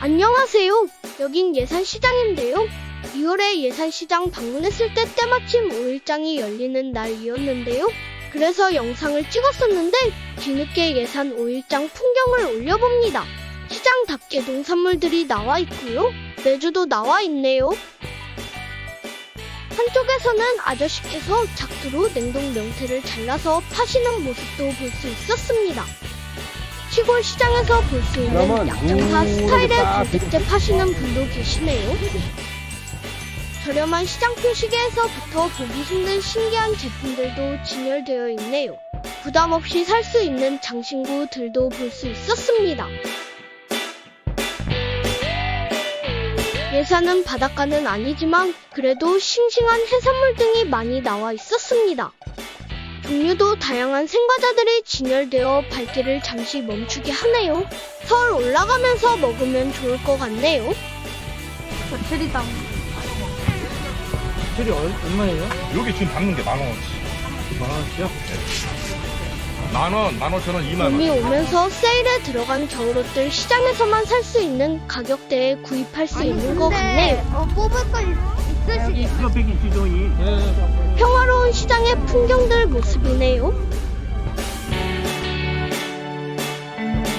안녕하세요. 여긴 예산시장인데요. 2월에 예산시장 방문했을 때 때마침 5일장이 열리는 날이었는데요. 그래서 영상을 찍었었는데 뒤늦게 예산 5일장 풍경을 올려봅니다. 시장답게 농산물들이 나와 있고요. 매주도 나와 있네요. 한쪽에서는 아저씨께서 작두로 냉동 명태를 잘라서 파시는 모습도 볼 수 있었습니다. 시골 시장에서 볼 수 있는 그러면 약장사 스타일의 딱 굴택제 파시는 분도 계시네요. 저렴한 시장 표시계에서부터 보기 힘든 신기한 제품들도 진열되어 있네요. 부담 없이 살 수 있는 장신구들도 볼 수 있었습니다. 예산은 바닷가는 아니지만 그래도 싱싱한 해산물 등이 많이 나와 있었습니다. 종류도 다양한 생과자들이 진열되어 발길을 잠시 멈추게 하네요. 서울 올라가면서 먹으면 좋을 것 같네요. 체리 얼, 얼마예요? 여기 지금 담는 게 만 원어치. 만 원씩이요? 만 원, 만 오천 원, 이만 봄이 원. 오면서 세일에 들어간 겨울옷들 시장에서만 살 수 있는 가격대에 구입할 수 있는 것 같네요. 어, 뽑을 거 있, 있으시. 네. 평화로운 시장의 풍경들 모습이네요.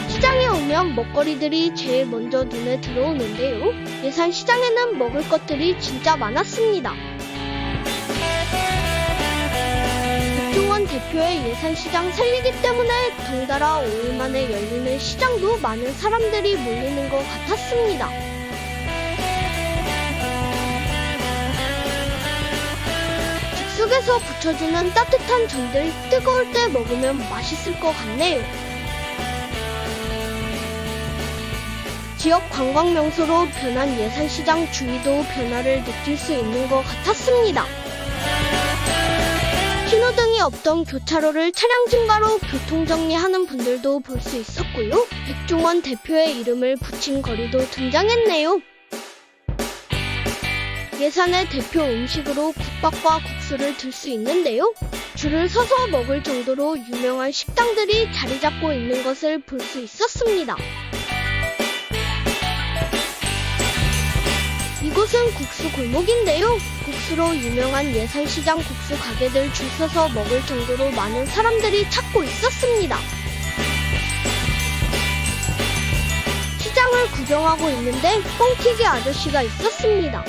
시장에 오면 먹거리들이 제일 먼저 눈에 들어오는데요. 예산 시장에는 먹을 것들이 진짜 많았습니다. 백종원 대표의 예산 시장 살리기 때문에 덩달아 5일 만에 열리는 시장도 많은 사람들이 몰리는 것 같았습니다. 즉석에서 부쳐주는 따뜻한 전들 뜨거울 때 먹으면 맛있을 것 같네요. 지역 관광 명소로 변한 예산시장 주위도 변화를 느낄 수 있는 것 같았습니다. 신호등이 없던 교차로를 차량 증가로 교통정리하는 분들도 볼 수 있었고요. 백종원 대표의 이름을 붙인 거리도 등장했네요. 예산의 대표 음식으로 국밥과 국수를 들 수 있는데요. 줄을 서서 먹을 정도로 유명한 식당들이 자리 잡고 있는 것을 볼 수 있었습니다. 이곳은 국수 골목인데요. 국수로 유명한 예산시장 국수 가게들 줄 서서 먹을 정도로 많은 사람들이 찾고 있었습니다. 시장을 구경하고 있는데 뻥튀기 아저씨가 있었습니다.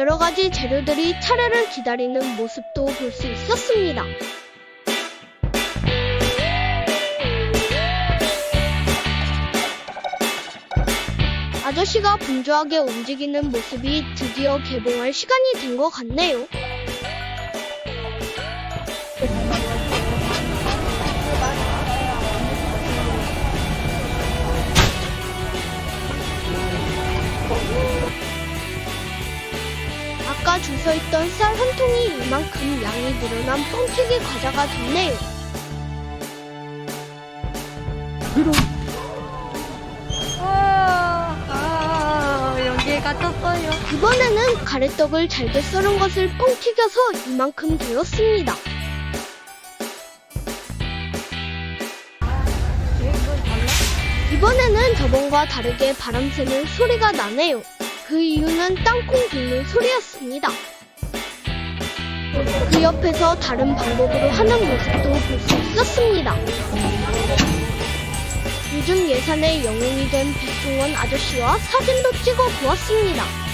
여러 가지 재료들이 차례를 기다리는 모습도 볼 수 있었습니다. 아저씨가 분주하게 움직이는 모습이 드디어 개봉할 시간이 된 것 같네요. 아까 줄서 있던 쌀 한 통이 이만큼 양이 늘어난 뻥튀기 과자가 됐네요. 아, 아, 여기에 갇혔어요. 이번에는 가래떡을 잘게 썰은 것을 뻥 튀겨서 이만큼 되었습니다. 이번에는 저번과 다르게 바람 새는 소리가 나네요. 그 이유는 땅콩 긁는 소리였습니다. 그 옆에서 다른 방법으로 하는 모습도 볼 수 있었습니다. 요즘 예산의 영웅이 된 백종원 아저씨와 사진도 찍어 보았습니다.